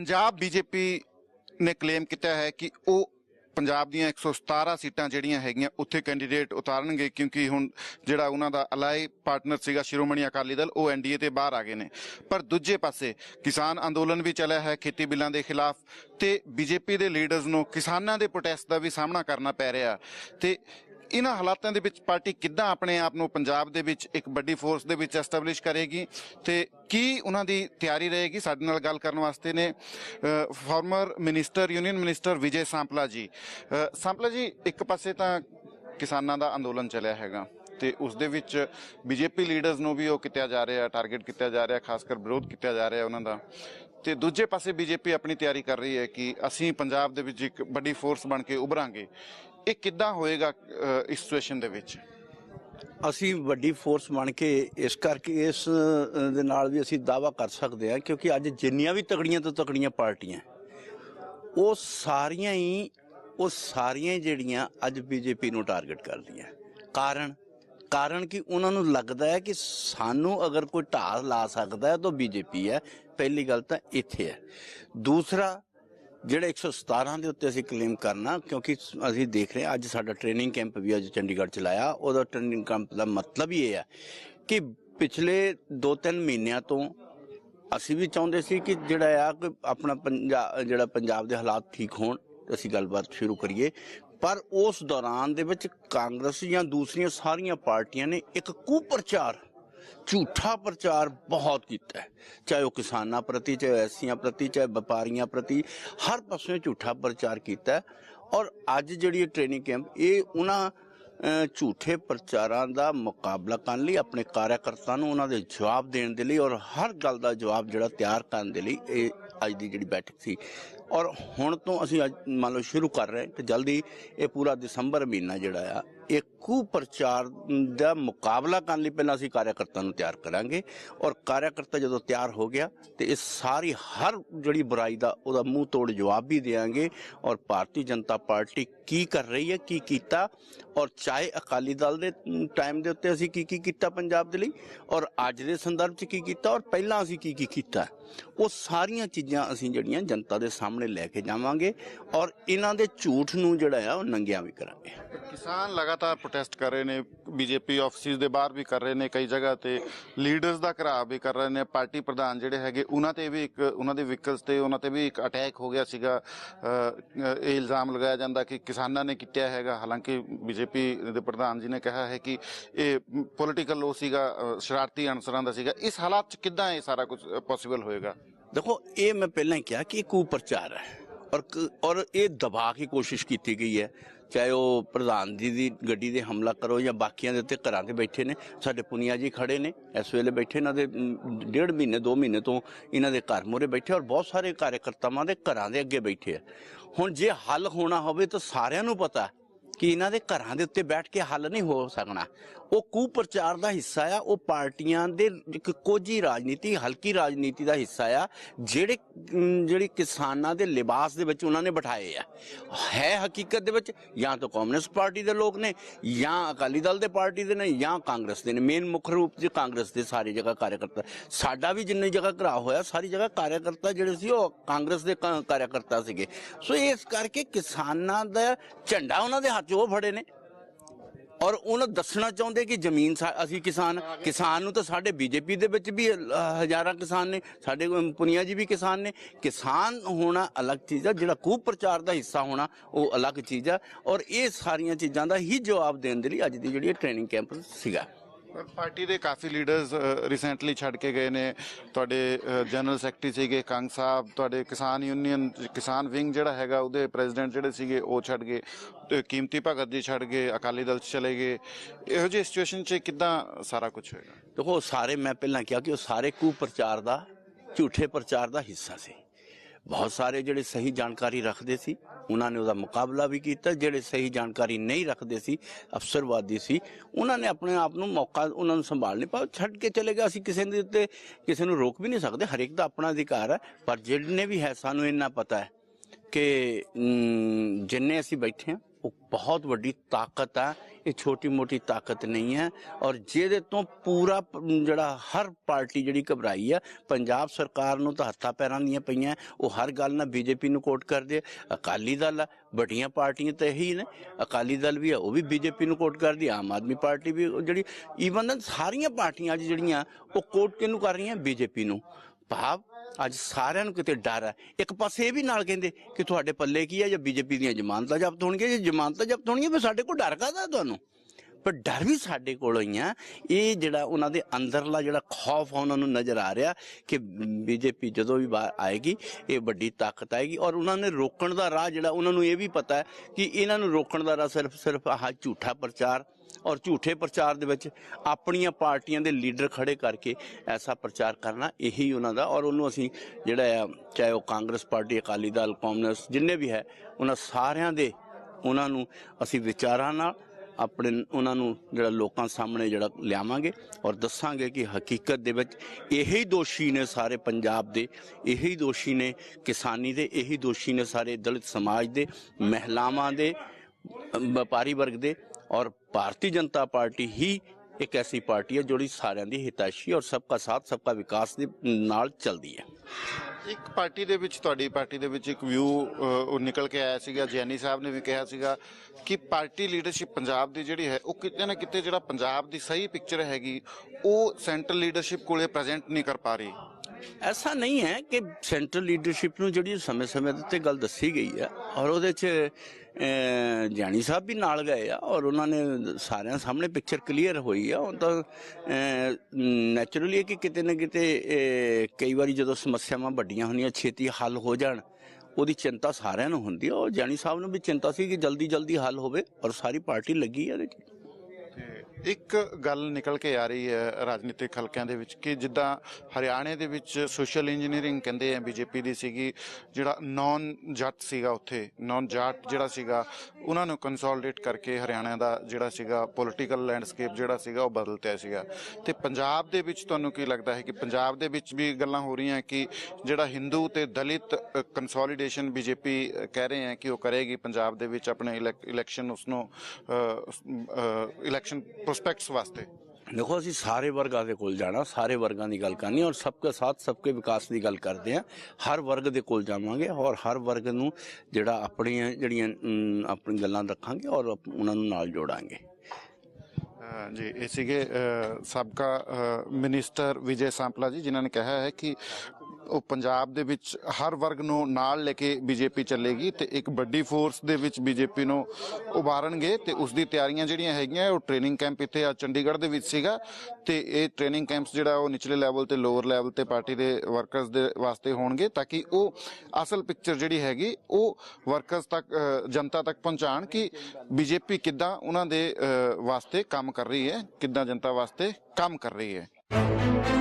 Punjab BJP ਨੇ claim ਕੀਤਾ ਹੈ ਕਿ ਉਹ ਪੰਜਾਬ ਦੀਆਂ 117 ਸੀਟਾਂ ਜਿਹੜੀਆਂ ਹੈਗੀਆਂ ਉੱਥੇ ਕੈਂਡੀਡੇਟ ਉਤਾਰਨਗੇ ਕਿਉਂਕਿ ਹੁਣ ਜਿਹੜਾ ਉਹਨਾਂ ਦਾ ਅਲਾਈ ਪਾਰਟਨਰ ਸੀਗਾ ਸ਼੍ਰੋਮਣੀ ਅਕਾਲੀ ਦਲ, ਉਹ ਐਨਡੀਏ ਤੇ ਬਾਹਰ ਆ ਗਏ ਨੇ। ਪਰ ਦੂਜੇ ਪਾਸੇ ਕਿਸਾਨ ਅੰਦੋਲਨ ਵੀ ਚੱਲਿਆ ਹੈ ਖੇਤੀ ਬਿੱਲਾਂ ਦੇ ਖਿਲਾਫ ਤੇ ਬੀਜੇਪੀ ਦੇ ਲੀਡਰਸ ਨੂੰ ਕਿਸਾਨਾਂ ਦੇ ਪ੍ਰੋਟੈਸਟ ਦਾ ਵੀ ਸਾਹਮਣਾ ਕਰਨਾ ਪੈ ਰਿਹਾ। ਤੇ ਇਹਨਾਂ ਹਾਲਾਤਾਂ ਦੇ ਵਿੱਚ ਪਾਰਟੀ ਕਿੱਦਾਂ ਆਪਣੇ ਆਪ ਨੂੰ ਪੰਜਾਬ ਦੇ ਵਿੱਚ ਇੱਕ ਵੱਡੀ ਫੋਰਸ ਦੇ ਵਿੱਚ ਐਸਟੈਬਲਿਸ਼ ਕਰੇਗੀ ਤੇ ਕੀ ਉਹਨਾਂ ਦੀ ਤਿਆਰੀ ਰਹੇਗੀ? ਸਾਡੇ ਨਾਲ ਗੱਲ ਕਰਨ ਵਾਸਤੇ ਨੇ farmer minister union minister Vijay Sampla ji. Sampla ji, ਇੱਕ ਪਾਸੇ ਤਾਂ ਕਿਸਾਨਾਂ ਦਾ ਅੰਦੋਲਨ ਚੱਲਿਆ ਹੈਗਾ ਤੇ ਉਸ ਦੇ ਵਿੱਚ ਬੀਜੇਪੀ ਲੀਡਰਸ ਨੂੰ ਵੀ ਉਹ ਕੀਤਾ ਜਾ ਰਿਹਾ ਟਾਰਗੇਟ ਕੀਤਾ ਜਾ ਰਿਹਾ ਖਾਸ ਕਰ ਵਿਰੋਧ ਕੀਤਾ ਜਾ ਰਿਹਾ ਉਹਨਾਂ ਦਾ। ਤੇ ਦੂਜੇ ਪਾਸੇ ਬੀਜੇਪੀ ਆਪਣੀ ਤਿਆਰੀ ਕਰ ਰਹੀ ਹੈ ਕਿ ਅਸੀਂ ਪੰਜਾਬ ਦੇ ਵਿੱਚ ਇੱਕ ਵੱਡੀ ਫੋਰਸ ਬਣ ਕੇ ਉਭਰਾਂਗੇ। ਇਹ ਕਿੱਦਾਂ ਹੋਏਗਾ ਇਸ ਸਿਚੁਏਸ਼ਨ ਦੇ ਵਿੱਚ? ਅਸੀਂ ਵੱਡੀ ਫੋਰਸ ਬਣ ਕੇ ਇਸ ਕਰਕੇ ਇਸ ਦੇ ਨਾਲ ਵੀ ਅਸੀਂ ਦਾਵਾ ਕਰ ਸਕਦੇ ਹਾਂ, ਕਿਉਂਕਿ ਅੱਜ ਜਿੰਨੀਆਂ ਵੀ ਤਕੜੀਆਂ ਤੋਂ ਤਕੜੀਆਂ ਪਾਰਟੀਆਂ, ਉਹ ਸਾਰੀਆਂ ਹੀ, ਉਹ ਸਾਰੀਆਂ ਹੀ ਜਿਹੜੀਆਂ ਅੱਜ ਬੀਜੇਪੀ ਨੂੰ ਟਾਰਗੇਟ ਕਰਦੀਆਂ। ਕਾਰਨ ਕਾਰਨ ਕਿ ਉਹਨਾਂ ਨੂੰ ਲੱਗਦਾ ਹੈ ਕਿ ਸਾਨੂੰ ਅਗਰ ਕੋਈ ਢਾਹ ਲਾ ਸਕਦਾ ਹੈ ਤਾਂ ਬੀਜੇਪੀ ਹੈ, ਪਹਿਲੀ ਗੱਲ ਤਾਂ ਇੱਥੇ ਹੈ। ਦੂਸਰਾ ਜਿਹੜਾ 117 ਦੇ ਉੱਤੇ ਅਸੀਂ ਕਲੇਮ ਕਰਨਾ, ਕਿਉਂਕਿ ਅਸੀਂ ਦੇਖ ਰਹੇ ਹਾਂ, ਅੱਜ ਸਾਡਾ ਟ੍ਰੇਨਿੰਗ ਕੈਂਪ ਵੀ ਅੱਜ ਚੰਡੀਗੜ੍ਹ ਚ ਲਾਇਆ। ਉਹਦਾ ਟ੍ਰੇਨਿੰਗ ਕੈਂਪ ਦਾ ਮਤਲਬ ਹੀ ਇਹ ਹੈ ਕਿ ਪਿਛਲੇ 2-3 ਮਹੀਨਿਆਂ ਤੋਂ ਅਸੀਂ ਵੀ ਚਾਹੁੰਦੇ ਸੀ ਕਿ ਜਿਹੜਾ ਆ, ਕਿ ਆਪਣਾ ਪੰਜਾਬ ਜਿਹੜਾ ਪੰਜਾਬ ਦੇ ਹਾਲਾਤ ਠੀਕ ਹੋਣ, ਅਸੀਂ ਗੱਲਬਾਤ ਸ਼ੁਰੂ ਕਰੀਏ। ਪਰ ਉਸ ਦੌਰਾਨ ਦੇ ਵਿੱਚ ਕਾਂਗਰਸ ਜਾਂ ਦੂਸਰੀਆਂ ਸਾਰੀਆਂ ਪਾਰਟੀਆਂ ਨੇ ਇੱਕ ਕੁਪ੍ਰਚਾਰ ਝੂਠਾ ਪ੍ਰਚਾਰ ਬਹੁਤ ਕੀਤਾ ਚਾਹੇ ਉਹ ਕਿਸਾਨਾਂ ਪ੍ਰਤੀ, ਚਾਹੇ ਐਸੀਆਂ ਪ੍ਰਤੀ, ਚਾਹੇ ਵਪਾਰੀਆਂ ਪ੍ਰਤੀ, ਹਰ ਪਾਸੇ ਝੂਠਾ ਪ੍ਰਚਾਰ ਕੀਤਾ ਔਰ ਅੱਜ ਜਿਹੜੀ ਟ੍ਰੇਨਿੰਗ ਕੈਂਪ ਇਹ ਉਹਨਾਂ ਝੂਠੇ ਪ੍ਰਚਾਰਾਂ ਦਾ ਮੁਕਾਬਲਾ ਕਰਨ ਲਈ, ਆਪਣੇ ਕਾਰਜਕਰਤਾ ਨੂੰ ਉਹਨਾਂ ਦੇ ਜਵਾਬ ਦੇਣ ਦੇ ਲਈ ਔਰ ਹਰ ਗੱਲ ਦਾ ਜਵਾਬ ਜਿਹੜਾ ਤਿਆਰ ਕਰਨ ਦੇ ਲਈ ਇਹ ਅੱਜ ਦੀ ਜਿਹੜੀ ਬੈਠਕ ਸੀ। ਔਰ ਹੁਣ ਤੋਂ ਅਸੀਂ ਅੱਜ ਮੰਨ ਲਓ ਸ਼ੁਰੂ ਕਰ ਰਹੇ ਕਿ ਜਲਦੀ ਇਹ ਪੂਰਾ ਦਸੰਬਰ ਮਹੀਨਾ ਜਿਹੜਾ ਆ ਇਹ ਕੁ ਪ੍ਰਚਾਰ ਦਾ ਮੁਕਾਬਲਾ ਕਰਨ ਲਈ ਪਹਿਲਾਂ ਅਸੀਂ ਕਾਰਜਕਰਤਾ ਨੂੰ ਤਿਆਰ ਕਰਾਂਗੇ ਔਰ ਕਾਰਜਕਰਤਾ ਜਦੋਂ ਤਿਆਰ ਹੋ ਗਿਆ ਤੇ ਇਹ ਸਾਰੀ ਹਰ ਜਿਹੜੀ ਬੁਰਾਈ ਦਾ ਉਹਦਾ ਮੂੰਹ ਤੋੜ ਜਵਾਬ ਵੀ ਦੇਵਾਂਗੇ ਔਰ ਭਾਰਤੀ ਜਨਤਾ ਪਾਰਟੀ ਕੀ ਕਰ ਰਹੀ ਹੈ, ਕੀ ਕੀਤਾ ਔਰ ਚਾਹੇ ਅਕਾਲੀ ਦਲ ਦੇ ਟਾਈਮ ਦੇ ਉੱਤੇ ਅਸੀਂ ਕੀ ਕੀ ਕੀਤਾ ਪੰਜਾਬ ਦੇ ਲਈ ਔਰ ਅੱਜ ਦੇ ਸੰਦਰਭ 'ਚ ਕੀ ਕੀਤਾ ਔਰ ਪਹਿਲਾਂ ਅਸੀਂ ਕੀ ਕੀ ਕੀਤਾ। ਉਹ ਸਾਰੀਆਂ ਚੀਜ਼ਾਂ ਅਸੀਂ ਜਿਹੜੀਆਂ ਜਨਤਾ ਦੇ ਸਾਹਮਣੇ ਲੈ ਕੇ ਜਾਵਾਂਗੇ ਔਰ ਇਹਨਾਂ ਦੇ ਝੂਠ ਨੂੰ ਜਿਹੜਾ ਆ ਉਹ ਨੰਗਿਆ ਵੀ ਕਰਾਂਗੇ। ਕਿਸਾਨ ਲਗਾਤਾਰ ਪ੍ਰੋਟੈਸਟ ਕਰ ਰਹੇ ਨੇ ਬੀਜੇਪੀ ਆਫਿਸਿਸ ਦੇ ਬਾਹਰ ਵੀ ਕਰ ਰਹੇ ਨੇ ਕਈ ਜਗ੍ਹਾ ਤੇ ਲੀਡਰਸ ਦਾ ਘਰਾਵ ਵੀ ਕਰ ਰਹੇ ਨੇ, ਪਾਰਟੀ ਪ੍ਰਧਾਨ ਜਿਹੜੇ ਹੈਗੇ, ਉਹਨਾਂ ਤੇ ਵੀ ਇੱਕ, ਉਹਨਾਂ ਦੇ ਵਹੀਕਲਸ ਤੇ ਉਹਨਾਂ ਤੇ ਵੀ ਇੱਕ ਅਟੈਕ ਹੋ ਗਿਆ ਸੀਗਾ। ਇਹ ਇਲਜ਼ਾਮ ਲਗਾਇਆ ਜਾਂਦਾ ਕਿ ਕਿਸਾਨਾਂ ਨੇ ਕੀਤਾ ਹੈਗਾ। ਹਾਲਾਂਕਿ ਬੀਜੇਪੀ ਦੇ ਪ੍ਰਧਾਨ ਜੀ ਨੇ ਕਿਹਾ ਹੈ ਕਿ ਇਹ ਪੋਲਿਟੀਕਲ ਉਹ ਸੀਗਾ ਸ਼ਰਾਰਤੀ ਅਨਸਰਾਂ ਦਾ ਸੀਗਾ। ਇਸ ਹਾਲਾਤ 'ਚ ਕਿੱਦਾਂ ਇਹ ਸਾਰਾ ਕੁਝ ਪੋਸੀਬਲ ਹੋਏਗਾ? ਦੇਖੋ, ਇਹ ਮੈਂ ਪਹਿਲਾਂ ਹੀ ਕਿਹਾ ਕਿ ਇਹ ਕੁਪ੍ਰਚਾਰ ਹੈ। ਔਰ ਔਰ ਇਹ ਦਬਾ ਕੇ ਕੋਸ਼ਿਸ਼ ਕੀਤੀ ਗਈ ਹੈ, ਚਾਹੇ ਉਹ ਪ੍ਰਧਾਨ ਜੀ ਦੀ ਗੱਡੀ ਦੇ ਹਮਲਾ ਕਰੋ ਜਾਂ ਬਾਕੀਆਂ ਦੇ ਉੱਤੇ ਘਰਾਂ ਤੇ ਬੈਠੇ ਨੇ, ਸਾਡੇ ਪੁਨੀਆ ਜੀ ਖੜੇ ਨੇ, ਇਸ ਵੇਲੇ ਬੈਠੇ ਇਹਨਾਂ ਦੇ ਡੇਢ ਮਹੀਨੇ, ਦੋ ਮਹੀਨੇ ਤੋਂ ਇਹਨਾਂ ਦੇ ਘਰ ਮੂਹਰੇ ਬੈਠੇ ਔਰ ਬਹੁਤ ਸਾਰੇ ਕਾਰਜਕਰਤਾਵਾਂ ਦੇ ਘਰਾਂ ਦੇ ਅੱਗੇ ਬੈਠੇ ਆ। ਹੁਣ ਜੇ ਹੱਲ ਹੋਣਾ ਹੋਵੇ ਤਾਂ ਸਾਰਿਆਂ ਨੂੰ ਪਤਾ ਕਿ ਇਹਨਾਂ ਦੇ ਘਰਾਂ ਦੇ ਉੱਤੇ ਬੈਠ ਕੇ ਹੱਲ ਨਹੀਂ ਹੋ ਸਕਣਾ। ਉਹ ਕੁਪ੍ਰਚਾਰ ਦਾ ਹਿੱਸਾ ਆ, ਉਹ ਪਾਰਟੀਆਂ ਦੇ ਇੱਕ ਕੋਝੀ ਰਾਜਨੀਤੀ, ਹਲਕੀ ਰਾਜਨੀਤੀ ਦਾ ਹਿੱਸਾ ਆ, ਜਿਹੜੇ ਜਿਹੜੀ ਕਿਸਾਨਾਂ ਦੇ ਲਿਬਾਸ ਦੇ ਵਿੱਚ ਉਹਨਾਂ ਨੇ ਬਿਠਾਏ ਆ। ਹੈ ਹਕੀਕਤ ਦੇ ਵਿੱਚ ਜਾਂ ਤਾਂ ਕਮਿਊਨਿਸਟ ਪਾਰਟੀ ਦੇ ਲੋਕ ਨੇ, ਜਾਂ ਅਕਾਲੀ ਦਲ ਦੇ ਪਾਰਟੀ ਦੇ ਨੇ, ਜਾਂ ਕਾਂਗਰਸ ਦੇ ਨੇ। ਮੇਨ ਮੁੱਖ ਰੂਪ 'ਚ ਕਾਂਗਰਸ ਦੇ ਸਾਰੀ ਜਗ੍ਹਾ ਕਾਰਜਕਰਤਾ ਸਾਡਾ ਵੀ ਜਿੰਨੀ ਜਗ੍ਹਾ ਘਰਾ ਹੋਇਆ, ਸਾਰੀ ਜਗ੍ਹਾ ਕਾਰਜਕਰਤਾ ਜਿਹੜੇ ਸੀ, ਉਹ ਕਾਂਗਰਸ ਦੇ ਕਾ- ਕਾਰਜਕਰਤਾ ਸੀਗੇ। ਸੋ ਇਸ ਕਰਕੇ ਕਿਸਾਨਾਂ ਦਾ ਝੰਡਾ ਉਹਨਾਂ ਦੇ ਹੱਥ 'ਚ ਉਹ ਫੜੇ ਨੇ। ਔਰ ਉਹਨਾਂ ਦੱਸਣਾ ਚਾਹੁੰਦੇ ਕਿ ਜ਼ਮੀਨ ਸਾ- ਅਸੀਂ ਕਿਸਾਨ ਕਿਸਾਨ ਨੂੰ ਤਾਂ ਸਾਡੇ ਬੀਜੇਪੀ ਦੇ ਵਿੱਚ ਵੀ ਹਜ਼ਾਰਾਂ ਕਿਸਾਨ ਨੇ, ਸਾਡੇ ਕੋਲ ਪੁਨੀਆ ਜੀ ਵੀ ਕਿਸਾਨ ਨੇ। ਕਿਸਾਨ ਹੋਣਾ ਅਲੱਗ ਚੀਜ਼ ਆ, ਜਿਹੜਾ ਖੂਬ ਪ੍ਰਚਾਰ ਦਾ ਹਿੱਸਾ ਹੋਣਾ, ਉਹ ਅਲੱਗ ਚੀਜ਼ ਆ। ਔਰ ਇਹ ਸਾਰੀਆਂ ਚੀਜ਼ਾਂ ਦਾ ਹੀ ਜਵਾਬ ਦੇਣ ਦੇ ਲਈ ਅੱਜ ਦੀ ਜਿਹੜੀ ਟ੍ਰੇਨਿੰਗ ਕੈਂਪ ਸੀਗਾ। ਪਾਰਟੀ ਦੇ ਕਾਫੀ ਲੀਡਰਸ ਰੀਸੈਂਟਲੀ ਛੱਡ ਕੇ ਗਏ ਨੇ। ਤੁਹਾਡੇ ਜਨਰਲ ਸੈਕਟਰੀ ਸੀਗੇ ਕੰਗ ਸਾਹਿਬ, ਤੁਹਾਡੇ ਕਿਸਾਨ ਯੂਨੀਅਨ ਕਿਸਾਨ ਵਿੰਗ ਜਿਹੜਾ ਹੈਗਾ, ਉਹਦੇ ਪ੍ਰੈਜ਼ੀਡੈਂਟ ਜਿਹੜੇ ਸੀਗੇ, ਉਹ ਛੱਡ ਗਏ। ਤੇ ਕੀਮਤੀ ਭਗਤ ਜੀ ਛੱਡ ਗਏ, ਅਕਾਲੀ ਦਲ 'ਚ ਚਲੇ ਗਏ। ਇਹੋ ਜਿਹੀ ਸਿਚੁਏਸ਼ਨ 'ਚ ਕਿੱਦਾਂ ਸਾਰਾ ਕੁਝ ਹੋਏਗਾ? ਦੇਖੋ ਸਾਰੇ ਮੈਂ ਪਹਿਲਾਂ ਕਿਹਾ ਕਿ ਉਹ ਸਾਰੇ ਕੁ ਪ੍ਰਚਾਰ ਦਾ, ਝੂਠੇ ਪ੍ਰਚਾਰ ਦਾ ਹਿੱਸਾ ਸੀ। ਬਹੁਤ ਸਾਰੇ ਜਿਹੜੇ ਸਹੀ ਜਾਣਕਾਰੀ ਰੱਖਦੇ ਸੀ, ਉਹਨਾਂ ਨੇ ਉਹਦਾ ਮੁਕਾਬਲਾ ਵੀ ਕੀਤਾ, ਜਿਹੜੇ ਸਹੀ ਜਾਣਕਾਰੀ ਨਹੀਂ ਰੱਖਦੇ ਸੀ, ਅਫਸਰਵਾਦੀ ਸੀ, ਉਹਨਾਂ ਨੇ ਆਪਣੇ ਆਪ ਨੂੰ ਮੌਕਾ, ਉਹਨਾਂ ਨੂੰ ਸੰਭਾਲ ਨਹੀਂ ਪਾਇਆ ਛੱਡ ਕੇ ਚਲੇ ਗਏ। ਅਸੀਂ ਕਿਸੇ ਦੇ ਉੱਤੇ ਕਿਸੇ ਨੂੰ ਰੋਕ ਵੀ ਨਹੀਂ ਸਕਦੇ, ਹਰੇਕ ਦਾ ਆਪਣਾ ਅਧਿਕਾਰ ਹੈ, ਪਰ ਜਿਹਨੇ ਵੀ ਹੈ, ਸਾਨੂੰ ਇੰਨਾ ਪਤਾ ਹੈ ਕਿ ਜਿੰਨੇ ਅਸੀਂ ਬੈਠੇ ਹਾਂ ਉਹ ਬਹੁਤ ਵੱਡੀ ਤਾਕਤ ਆ। ਇਹ ਛੋਟੀ ਮੋਟੀ ਤਾਕਤ ਨਹੀਂ ਹੈ। ਔਰ ਜਿਹਦੇ ਤੋਂ ਪੂਰਾ ਜਿਹੜਾ ਹਰ ਪਾਰਟੀ ਜਿਹੜੀ ਘਬਰਾਈ ਆ, ਪੰਜਾਬ ਸਰਕਾਰ ਨੂੰ ਤਾਂ ਹੱਥਾਂ ਪੈਰਾਂ ਦੀਆਂ ਪਈਆਂ। ਉਹ ਹਰ ਗੱਲ ਨਾਲ ਬੀਜੇਪੀ ਨੂੰ ਕੋਟ ਕਰਦੇ ਆ। ਅਕਾਲੀ ਦਲ ਆ, ਵੱਡੀਆਂ ਪਾਰਟੀਆਂ ਤਾਂ ਇਹੀ ਨੇ। ਅਕਾਲੀ ਦਲ ਵੀ ਆ, ਉਹ ਵੀ ਬੀਜੇਪੀ ਨੂੰ ਕੋਟ ਕਰਦੀ ਆਮ ਆਦਮੀ ਪਾਰਟੀ ਵੀ ਜਿਹੜੀ ਈਵਨ ਸਾਰੀਆਂ ਪਾਰਟੀਆਂ ਅੱਜ ਜਿਹੜੀਆਂ, ਉਹ ਕੋਟ ਕਿਹਨੂੰ ਕਰ ਰਹੀਆਂ? ਬੀਜੇਪੀ ਨੂੰ। ਭਾਵ ਅੱਜ ਸਾਰਿਆਂ ਨੂੰ ਕਿਤੇ ਡਰ ਹੈ। ਇੱਕ ਪਾਸੇ ਇਹ ਵੀ ਨਾਲ ਕਹਿੰਦੇ ਕਿ ਤੁਹਾਡੇ ਪੱਲੇ ਕੀ ਹੈ? ਜਾਂ ਬੀਜੇਪੀ ਦੀਆਂ ਜ਼ਮਾਨਤਾਂ ਜ਼ਬਤ ਹੋਣਗੀਆਂ? ਜੇ ਜ਼ਮਾਨਤਾਂ ਜ਼ਬਤ ਹੋਣਗੀਆਂ, ਫਿਰ ਸਾਡੇ ਕੋਲ ਡਰ ਕਾਹਦਾ ਤੁਹਾਨੂੰ? ਪਰ ਡਰ ਵੀ ਸਾਡੇ ਕੋਲ ਹੀ ਆ ਇਹ ਜਿਹੜਾ ਉਹਨਾਂ ਦੇ ਅੰਦਰਲਾ ਜਿਹੜਾ ਖੌਫ ਆ, ਉਹਨਾਂ ਨੂੰ ਨਜ਼ਰ ਆ ਰਿਹਾ ਕਿ ਬੀਜੇਪੀ ਜਦੋਂ ਵੀ ਬਾਹਰ ਆਏਗੀ, ਇਹ ਵੱਡੀ ਤਾਕਤ ਆਏਗੀ। ਔਰ ਉਹਨਾਂ ਨੇ ਰੋਕਣ ਦਾ ਰਾਹ ਜਿਹੜਾ, ਉਹਨਾਂ ਨੂੰ ਇਹ ਵੀ ਪਤਾ ਹੈ ਕਿ ਇਹਨਾਂ ਨੂੰ ਰੋਕਣ ਦਾ ਰਾਹ ਸਿਰਫ ਸਿਰਫ ਆਹ ਝੂਠਾ ਪ੍ਰਚਾਰ ਔਰ ਝੂਠੇ ਪ੍ਰਚਾਰ ਦੇ ਵਿੱਚ ਆਪਣੀਆਂ ਪਾਰਟੀਆਂ ਦੇ ਲੀਡਰ ਖੜੇ ਕਰਕੇ ਐਸਾ ਪ੍ਰਚਾਰ ਕਰਨਾ, ਇਹੀ ਉਹਨਾਂ ਦਾ ਔਰ ਉਹਨੂੰ ਅਸੀਂ ਜਿਹੜਾ ਆ, ਚਾਹੇ ਉਹ ਕਾਂਗਰਸ ਪਾਰਟੀ, ਅਕਾਲੀ ਦਲ, ਕਾਂਗਰਸ, ਜਿੰਨੇ ਵੀ ਹੈ, ਉਹਨਾਂ ਸਾਰਿਆਂ ਦੇ ਉਹਨਾਂ ਨੂੰ ਅਸੀਂ ਵਿਚਾਰਾਂ ਨਾਲ ਆਪਣੇ, ਉਹਨਾਂ ਨੂੰ ਜਿਹੜਾ ਲੋਕਾਂ ਸਾਹਮਣੇ ਜਿਹੜਾ ਲਿਆਵਾਂਗੇ ਔਰ ਦੱਸਾਂਗੇ ਕਿ ਹਕੀਕਤ ਦੇ ਵਿੱਚ ਇਹੀ ਦੋਸ਼ੀ ਨੇ ਸਾਰੇ ਪੰਜਾਬ ਦੇ, ਇਹੀ ਦੋਸ਼ੀ ਨੇ ਕਿਸਾਨੀ ਦੇ, ਇਹੀ ਦੋਸ਼ੀ ਨੇ ਸਾਰੇ ਦਲਿਤ ਸਮਾਜ ਦੇ, ਮਹਿਲਾਵਾਂ ਦੇ ਵਪਾਰੀ ਵਰਗ ਦੇ ਔਰ ਭਾਰਤੀ ਜਨਤਾ ਪਾਰਟੀ ਹੀ ਇੱਕ ਐਸੀ ਪਾਰਟੀ ਹੈ ਜਿਹੜੀ ਸਾਰਿਆਂ ਦੀ ਹਿਤੈਸ਼ੀ ਔਰ ਸਭ ਸਬਕਾ ਸਾਥ ਸਭ ਸਬਕਾ ਵਿਕਾਸ ਦੇ ਨਾਲ ਚੱਲਦੀ ਹੈ। ਇੱਕ ਪਾਰਟੀ ਦੇ ਵਿੱਚ, ਤੁਹਾਡੀ ਪਾਰਟੀ ਦੇ ਵਿੱਚ ਇੱਕ ਵਿਊ ਉਹ ਨਿਕਲ ਕੇ ਆਇਆ ਸੀਗਾ, ਜੈਨੀ ਸਾਹਿਬ ਨੇ ਵੀ ਕਿਹਾ ਸੀਗਾ ਕਿ ਪਾਰਟੀ ਲੀਡਰਸ਼ਿਪ ਪੰਜਾਬ ਦੀ ਜਿਹੜੀ ਹੈ, ਉਹ ਕਿਤੇ ਨਾ ਕਿਤੇ ਜਿਹੜਾ ਪੰਜਾਬ ਦੀ ਸਹੀ ਪਿਕਚਰ ਹੈਗੀ, ਉਹ ਸੈਂਟਰਲ ਲੀਡਰਸ਼ਿਪ ਕੋਲੇ ਪ੍ਰੈਜ਼ੈਂਟ ਨਹੀਂ ਕਰ ਪਾ ਰਹੀ। ਐਸਾ ਨਹੀਂ ਹੈ ਕਿ ਸੈਂਟਰਲ ਲੀਡਰਸ਼ਿਪ ਨੂੰ ਜਿਹੜੀ ਸਮੇਂ-ਸਮੇਂ ਦੇ ਉੱਤੇ ਗੱਲ ਦੱਸੀ ਗਈ ਹੈ ਔਰ ਉਹਦੇ 'ਚ ਅਹ, ਜਾਨੀ ਸਾਹਿਬ ਵੀ ਨਾਲ ਗਏ ਆ ਔਰ ਉਹਨਾਂ ਨੇ ਸਾਰਿਆਂ ਸਾਹਮਣੇ ਪਿਕਚਰ ਕਲੀਅਰ ਹੋਈ ਆ ਉਹ ਤਾਂ ਨੈਚੁਰਲੀ ਹੈ ਕਿ ਕਿਤੇ ਨਾ ਕਿਤੇ ਕਈ ਵਾਰੀ ਜਦੋਂ ਸਮੱਸਿਆਵਾਂ ਵੱਡੀਆਂ ਹੁੰਦੀਆਂ ਛੇਤੀ ਹੱਲ ਹੋ ਜਾਣ ਉਹਦੀ ਚਿੰਤਾ ਸਾਰਿਆਂ ਨੂੰ ਹੁੰਦੀ ਹੈ ਔਰ ਜਾਨੀ ਸਾਹਿਬ ਨੂੰ ਵੀ ਚਿੰਤਾ ਸੀ ਕਿ ਜਲਦੀ ਜਲਦੀ ਹੱਲ ਹੋਵੇ ਔਰ ਸਾਰੀ ਪਾਰਟੀ ਲੱਗੀ ਹੈ ਇਹਦੇ 'ਚ ਇੱਕ ਗੱਲ ਨਿਕਲ ਕੇ ਆ ਰਹੀ ਹੈ ਰਾਜਨੀਤਿਕ ਹਲਕਿਆਂ ਦੇ ਵਿੱਚ ਕਿ ਜਿੱਦਾਂ ਹਰਿਆਣੇ ਦੇ ਵਿੱਚ ਸੋਸ਼ਲ ਇੰਜੀਨੀਅਰਿੰਗ ਕਹਿੰਦੇ ਆ ਬੀਜੇਪੀ ਦੀ ਸੀਗੀ, ਜਿਹੜਾ ਨਾਨ ਜੱਟ ਸੀਗਾ ਉੱਥੇ, ਨਾਨ ਜਾਟ ਜਿਹੜਾ ਸੀਗਾ, ਉਹਨਾਂ ਨੂੰ ਕੰਸੋਲੀਡੇਟ ਕਰਕੇ ਹਰਿਆਣਾ ਦਾ ਜਿਹੜਾ ਸੀਗਾ ਪੋਲਿਟੀਕਲ ਲੈਂਡਸਕੇਪ ਜਿਹੜਾ ਸੀਗਾ ਉਹ ਬਦਲਤਿਆ ਸੀਗਾ। ਤੇ ਪੰਜਾਬ ਦੇ ਵਿੱਚ ਤੁਹਾਨੂੰ ਕੀ ਲੱਗਦਾ ਹੈ ਕਿ ਪੰਜਾਬ ਦੇ ਵਿੱਚ ਵੀ ਗੱਲਾਂ ਹੋ ਰਹੀਆਂ ਕਿ ਜਿਹੜਾ ਹਿੰਦੂ ਤੇ ਦਲਿਤ ਕੰਸੋਲੀਡੇਸ਼ਨ ਬੀਜੇਪੀ ਕਹਿ ਰਹੇ ਹੈ ਕਿ ਉਹ ਕਰੇਗੀ, ਪੰਜਾਬ ਦੇ ਵਿੱਚ ਆਪਣੇ ਇਲੈਕਸ਼ਨ ਉਸ ਨੂੰ ਇਲੈਕਸ਼ਨ ਪ੍ਰੋਸਪੈਕਟਸ ਵਾਸਤੇ? ਦੇਖੋ ਅਸੀਂ ਸਾਰੇ ਵਰਗਾਂ ਦੇ ਕੋਲ ਜਾਣਾ ਸਾਰੇ ਵਰਗਾਂ ਦੀ ਗੱਲ ਕਰਨੀ ਔਰ ਸਬਕੇ ਸਾਥ ਸਬਕੇ ਵਿਕਾਸ ਦੀ ਗੱਲ ਕਰਦੇ ਆ ਹਰ ਵਰਗ ਦੇ ਕੋਲ ਜਾਵਾਂਗੇ ਔਰ ਹਰ ਵਰਗ ਨੂੰ ਜਿਹੜਾ ਆਪਣੀਆਂ ਜਿਹੜੀਆਂ ਅਮ, ਆਪਣੀ ਗੱਲਾਂ ਰੱਖਾਂਗੇ ਔਰ ਆਪ- ਉਹਨਾਂ ਨੂੰ ਨਾਲ ਜੋੜਾਂਗੇ। ਅ, ਜੀ ਇਹ ਸੀਗੇ ਅ, ਸਾਬਕਾ ਅ, ਮਿਨਿਸਟਰ ਵਿਜੇ ਸਾਂਪਲਾ ਜੀ ਜਿਨ੍ਹਾਂ ਨੇ ਕਿਹਾ ਹੈ ਕਿ ਉਹ ਪੰਜਾਬ ਦੇ ਵਿੱਚ ਹਰ ਵਰਗ ਨੂੰ ਨਾਲ ਲੈ ਕੇ ਬੀਜੇਪੀ ਚੱਲੇਗੀ ਤੇ ਇੱਕ ਵੱਡੀ ਫੋਰਸ ਦੇ ਵਿੱਚ ਬੀਜੇਪੀ ਨੂੰ ਉਭਾਰਨਗੇ ਤੇ ਉਸ ਦੀ ਤਿਆਰੀਆਂ ਜਿਹੜੀਆਂ ਹੈਗੀਆਂ, ਉਹ ਟ੍ਰੇਨਿੰਗ ਕੈਂਪ ਇੱਥੇ ਆ ਚੰਡੀਗੜ੍ਹ ਦੇ ਵਿੱਚ ਸੀਗਾ ਤੇ ਇਹ ਟ੍ਰੇਨਿੰਗ ਕੈਂਪਸ ਜਿਹੜਾ ਉਹ ਨਿਚਲੇ ਲੈਵਲ ਤੇ ਲੋਅਰ ਲੈਵਲ ਤੇ ਪਾਰਟੀ ਦੇ ਵਰਕਰਸ ਦੇ ਵਾਸਤੇ ਹੋਣਗੇ ਤਾਂ ਕਿ ਉਹ ਅਸਲ ਪਿਕਚਰ ਜਿਹੜੀ ਹੈਗੀ, ਉਹ ਵਰਕਰਸ ਤੱਕ ਜਨਤਾ ਤੱਕ ਪਹੁੰਚਾਣ ਕਿ ਬੀਜੇਪੀ ਕਿੱਦਾਂ ਉਹਨਾਂ ਦੇ ਵਾਸਤੇ ਕੰਮ ਕਰ ਰਹੀ ਹੈ, ਕਿੱਦਾਂ ਜਨਤਾ ਵਾਸਤੇ ਕੰਮ ਕਰ ਰਹੀ ਹੈ।